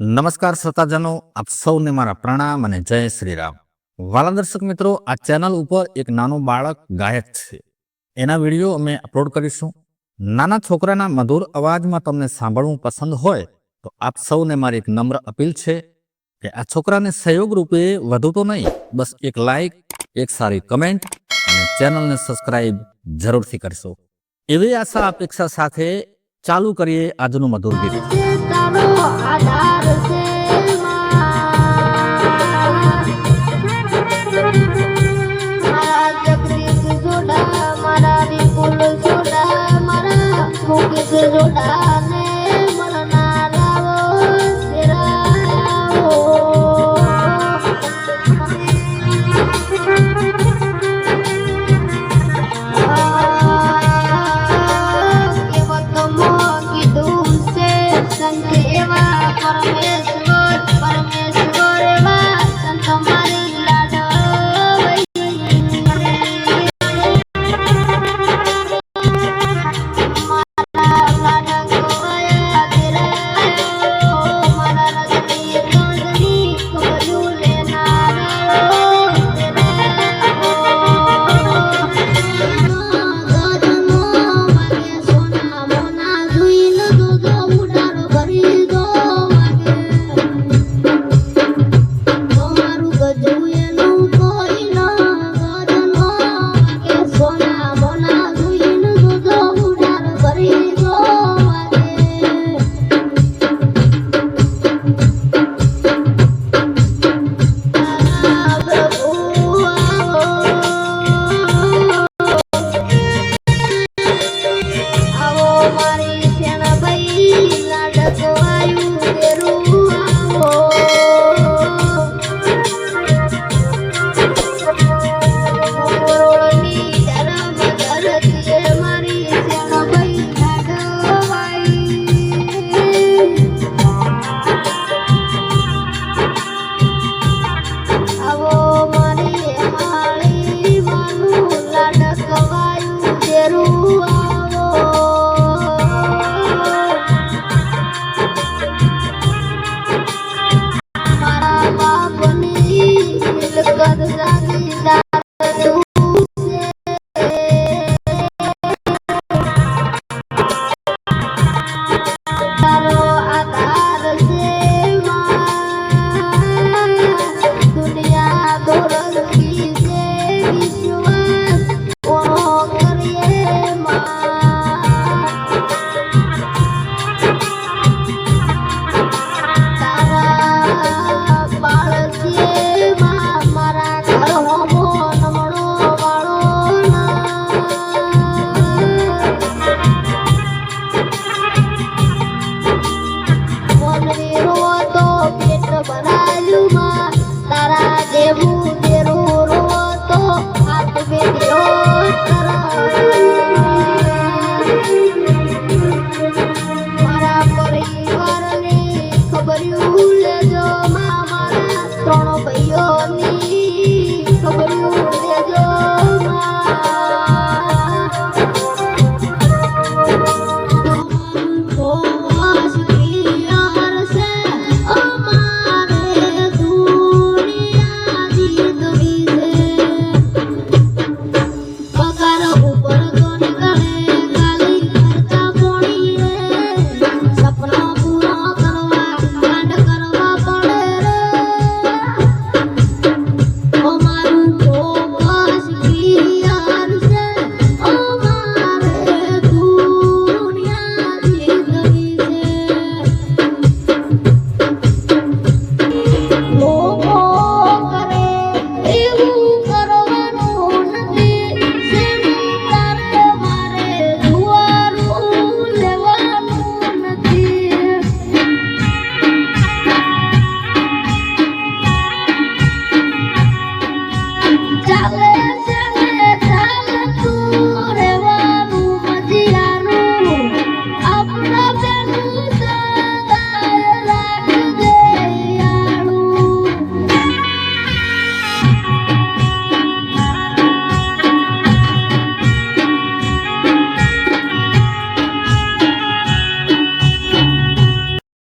નમસ્કાર શ્રોતાજનો, આપ સૌને મારા પ્રણામ અને જય શ્રી રામ વાલા દર્શક મિત્રો, આ ચેનલ ઉપર એક નાનું બાળક ગાયક છે. એના વીડિયો અમે અપલોડ કરીશું. નાના છોકરાના મધુર અવાજમાં તમને સાંભળવું પસંદ હોય, તો આપ સૌને મારી એક નમ્ર અપીલ છે કે આ છોકરાને સહયોગ રૂપે વધુ તો નહીં, બસ એક લાઈક એક સારી કમેન્ટ અને ચેનલને સબસ્ક્રાઇબ જરૂરથી કરશો. એવી આશા અપેક્ષા સાથે ચાલુ કરીએ આજનું મધુર ગીત. Elma parmağım બનાવ્યુંમાં તારા જેવું તેરું રોતો હાથ બેઠ્યો ત્રણ ભાઈઓની